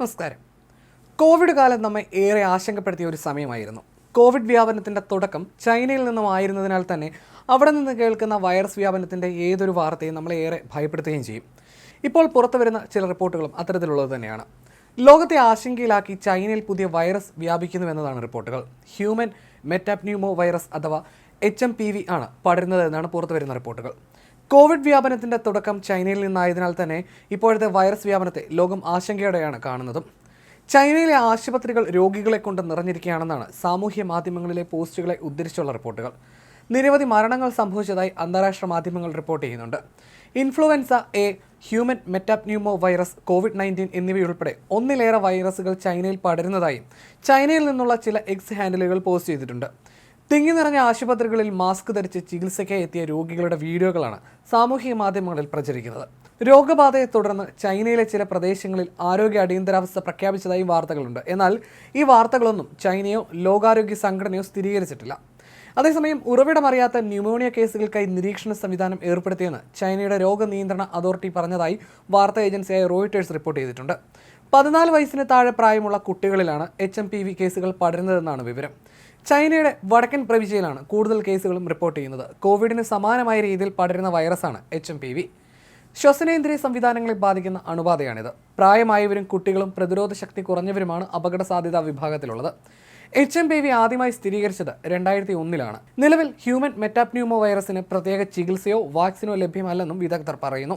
നമസ്കാരം. കോവിഡ് കാലം നമ്മെ ഏറെ ആശങ്കപ്പെടുത്തിയ ഒരു സമയമായിരുന്നു. കോവിഡ് വ്യാപനത്തിന്റെ തുടക്കം ചൈനയിൽ നിന്നും ആയിരുന്നതിനാൽ തന്നെ അവിടെ നിന്ന് കേൾക്കുന്ന വൈറസ് വ്യാപനത്തിന്റെ ഏതൊരു വാർത്തയും നമ്മളെ ഏറെ ഭയപ്പെടുത്തുകയും ചെയ്യും. ഇപ്പോൾ പുറത്തു വരുന്ന ചില റിപ്പോർട്ടുകളും അത്തരത്തിലുള്ളത് തന്നെയാണ്. ലോകത്തെ ആശങ്കയിലാക്കി ചൈനയിൽ പുതിയ വൈറസ് വ്യാപിക്കുന്നുവെന്നതാണ് റിപ്പോർട്ടുകൾ. ഹ്യൂമൻ മെറ്റാപ്ന്യൂമോ വൈറസ് അഥവാ എച്ച് എം പി വി ആണ് പടരുന്നത് എന്നാണ് പുറത്തു വരുന്ന റിപ്പോർട്ടുകൾ. കോവിഡ് വ്യാപനത്തിന്റെ തുടക്കം ചൈനയിൽ നിന്നായതിനാൽ തന്നെ ഇപ്പോഴത്തെ വൈറസ് വ്യാപനത്തെ ലോകം ആശങ്കയോടെയാണ് കാണുന്നതും. ചൈനയിലെ ആശുപത്രികൾ രോഗികളെ കൊണ്ട് നിറഞ്ഞിരിക്കുകയാണെന്നാണ് സാമൂഹ്യ മാധ്യമങ്ങളിലെ പോസ്റ്റുകളെ ഉദ്ധരിച്ചുള്ള റിപ്പോർട്ടുകൾ. നിരവധി മരണങ്ങൾ സംഭവിച്ചതായി അന്താരാഷ്ട്ര മാധ്യമങ്ങൾ റിപ്പോർട്ട് ചെയ്യുന്നുണ്ട്. Influenza A human metapneumovirus covid nineteen എന്നിവയുൾപ്പെടെ ഒന്നിലേറെ വൈറസുകൾ ചൈനയിൽ പടരുന്നതായും ചൈനയിൽ നിന്നുള്ള ചില എക്സ് ഹാൻഡിലുകൾ പോസ്റ്റ് ചെയ്തിട്ടുണ്ട്. തിങ്ങി നിറഞ്ഞ ആശുപത്രികളിൽ മാസ്ക് ധരിച്ച് ചികിത്സയ്ക്കായി എത്തിയ രോഗികളുടെ വീഡിയോകളാണ് സാമൂഹിക മാധ്യമങ്ങളിൽ പ്രചരിക്കുന്നത്. രോഗബാധയെ തുടർന്ന് ചൈനയിലെ ചില പ്രദേശങ്ങളിൽ ആരോഗ്യ അടിയന്തരാവസ്ഥ പ്രഖ്യാപിച്ചതായി വാർത്തകളുണ്ട്. എന്നാൽ ഈ വാർത്തകളൊന്നും ചൈനയോ ലോകാരോഗ്യ സംഘടനയോ സ്ഥിരീകരിച്ചിട്ടില്ല. അതേസമയം ഉറവിടമറിയാത്ത ന്യൂമോണിയ കേസുകൾക്കായി നിരീക്ഷണ സംവിധാനം ഏർപ്പെടുത്തിയെന്ന് ചൈനയുടെ രോഗനിയന്ത്രണ അതോറിറ്റി പറഞ്ഞതായി വാർത്താ ഏജൻസിയായ റോയിട്ടേഴ്സ് റിപ്പോർട്ട് ചെയ്തിട്ടുണ്ട്. പതിനാല് വയസ്സിന് താഴെ പ്രായമുള്ള കുട്ടികളിലാണ് എച്ച് എം പി വി കേസുകൾ പടരുന്നതെന്നാണ് വിവരം. ചൈനയുടെ വടക്കൻ പ്രവിശ്യയിലാണ് കൂടുതൽ കേസുകളും റിപ്പോർട്ട് ചെയ്യുന്നത്. കോവിഡിന് സമാനമായ രീതിയിൽ പടരുന്ന വൈറസാണ് എച്ച് എം പി വി. ശ്വസനേന്ദ്രിയ സംവിധാനങ്ങളെ ബാധിക്കുന്ന അണുബാധയാണിത്. പ്രായമായവരും കുട്ടികളും പ്രതിരോധ ശക്തി കുറഞ്ഞവരുമാണ് അപകട സാധ്യതാ വിഭാഗത്തിലുള്ളത്. എച്ച് എം പി വി ആദ്യമായി സ്ഥിരീകരിച്ചത് രണ്ടായിരത്തി ഒന്നിലാണ് നിലവിൽ ഹ്യൂമൻ മെറ്റാപ്ന്യൂമോ വൈറസിന് പ്രത്യേക ചികിത്സയോ വാക്സിനോ ലഭ്യമല്ലെന്നും വിദഗ്ധർ പറയുന്നു.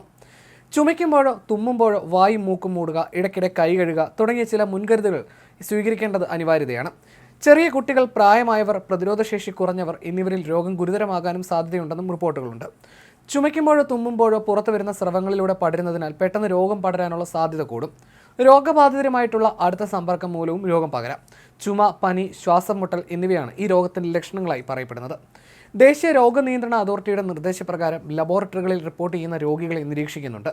ചുമയ്ക്കുമ്പോഴോ തുമ്മുമ്പോഴോ വായും മൂക്കും മൂടുക ഇടയ്ക്കിടെ കൈ കഴുകുക തുടങ്ങിയ ചില മുൻകരുതലുകൾ സ്വീകരിക്കേണ്ടത് അനിവാര്യതയാണ്. ചെറിയ കുട്ടികൾ പ്രായമായവർ പ്രതിരോധശേഷി കുറഞ്ഞവർ എന്നിവരിൽ രോഗം ഗുരുതരമാകാനും സാധ്യതയുണ്ടെന്നും റിപ്പോർട്ടുകളുണ്ട്. ചുമയ്ക്കുമ്പോഴോ തുമ്മുമ്പോഴോ പുറത്തു വരുന്ന സ്രവങ്ങളിലൂടെ പടരുന്നതിനാൽ പെട്ടെന്ന് രോഗം പടരാനുള്ള സാധ്യത കൂടും. രോഗബാധിതരുമായിട്ടുള്ള അടുത്ത സമ്പർക്കം മൂലവും രോഗം പകരാം. ചുമ പനി ശ്വാസം മുട്ടൽ എന്നിവയാണ് ഈ രോഗത്തിന്റെ ലക്ഷണങ്ങളായി പറയപ്പെടുന്നത്. ദേശീയ രോഗനിയന്ത്രണ അതോറിറ്റിയുടെ നിർദ്ദേശപ്രകാരം ലബോറട്ടറികളിൽ റിപ്പോർട്ട് ചെയ്യുന്ന രോഗികളെ നിരീക്ഷിക്കുന്നുണ്ട്.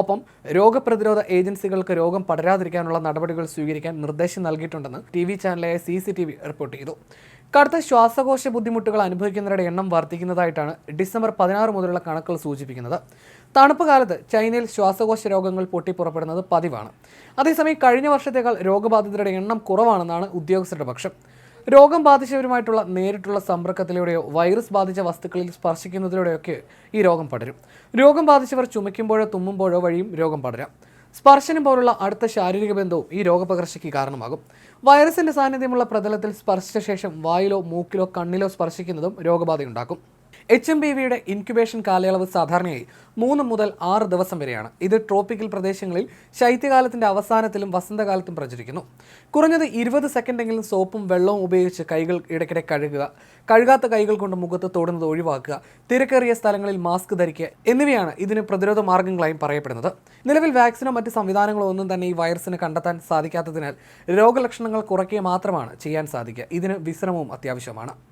ഒപ്പം രോഗപ്രതിരോധ ഏജൻസികൾക്ക് രോഗം പടരാതിരിക്കാനുള്ള നടപടികൾ സ്വീകരിക്കാൻ നിർദ്ദേശം നൽകിയിട്ടുണ്ടെന്ന് T V ചാനലായ C C T V report ചെയ്തു. കടുത്ത ശ്വാസകോശ ബുദ്ധിമുട്ടുകൾ അനുഭവിക്കുന്നവരുടെ എണ്ണം വർദ്ധിക്കുന്നതായിട്ടാണ് ഡിസംബർ പതിനാറ് മുതലുള്ള കണക്കുകൾ സൂചിപ്പിക്കുന്നത്. തണുപ്പ് കാലത്ത് ചൈനയിൽ ശ്വാസകോശ രോഗങ്ങൾ പൊട്ടിപ്പുറപ്പെടുന്നത് പതിവാണ്. അതേസമയം കഴിഞ്ഞ വർഷത്തേക്കാൾ രോഗബാധിതരുടെ എണ്ണം കുറവാണെന്നാണ് ഉദ്യോഗസ്ഥരുടെ പക്ഷം. രോഗം ബാധിച്ചവരുമായിട്ടുള്ള നേരിട്ടുള്ള സമ്പർക്കത്തിലൂടെയോ വൈറസ് ബാധിച്ച വസ്തുക്കളിൽ സ്പർശിക്കുന്നതിലൂടെയൊക്കെ ഈ രോഗം പടരും. രോഗം ബാധിച്ചവർ ചുമയ്ക്കുമ്പോഴോ തുമ്മുമ്പോഴോ വഴിയും രോഗം പടരാം. സ്പർശനം പോലുള്ള അടുത്ത ശാരീരിക ബന്ധവും ഈ രോഗപകർച്ചയ്ക്ക് കാരണമാകും. വൈറസിന്റെ സാന്നിധ്യമുള്ള പ്രതലത്തിൽ സ്പർശിച്ച ശേഷം വായിലോ മൂക്കിലോ കണ്ണിലോ സ്പർശിക്കുന്നതും രോഗബാധയുണ്ടാക്കും. എച്ച് എം ബി വിയുടെ ഇൻക്യുബേഷൻ കാലയളവ് സാധാരണയായി മൂന്ന് മുതൽ ആറ് ദിവസം വരെയാണ്. ഇത് ട്രോപ്പിക്കൽ പ്രദേശങ്ങളിൽ ശൈത്യകാലത്തിന്റെ അവസാനത്തിലും വസന്തകാലത്തും പ്രചരിക്കുന്നു. കുറഞ്ഞത് ഇരുപത് സെക്കൻഡെങ്കിലും സോപ്പും വെള്ളവും ഉപയോഗിച്ച് കൈകൾ ഇടയ്ക്കിടെ കഴുകുക കഴുകാത്ത കൈകൾ കൊണ്ട് മുഖത്ത് തൊടുന്നത് ഒഴിവാക്കുക തിരക്കേറിയ സ്ഥലങ്ങളിൽ മാസ്ക് ധരിക്കുക എന്നിവയാണ് ഇതിന് പ്രതിരോധ മാർഗങ്ങളായും പറയപ്പെടുന്നത്. നിലവിൽ വാക്സിനോ മറ്റ് സംവിധാനങ്ങളോ ഒന്നും തന്നെ ഈ വൈറസിന് കണ്ടെത്താൻ സാധിക്കാത്തതിനാൽ രോഗലക്ഷണങ്ങൾ കുറയ്ക്കുക മാത്രമാണ് ചെയ്യാൻ സാധിക്കുക. ഇതിന് വിശ്രമവും അത്യാവശ്യമാണ്.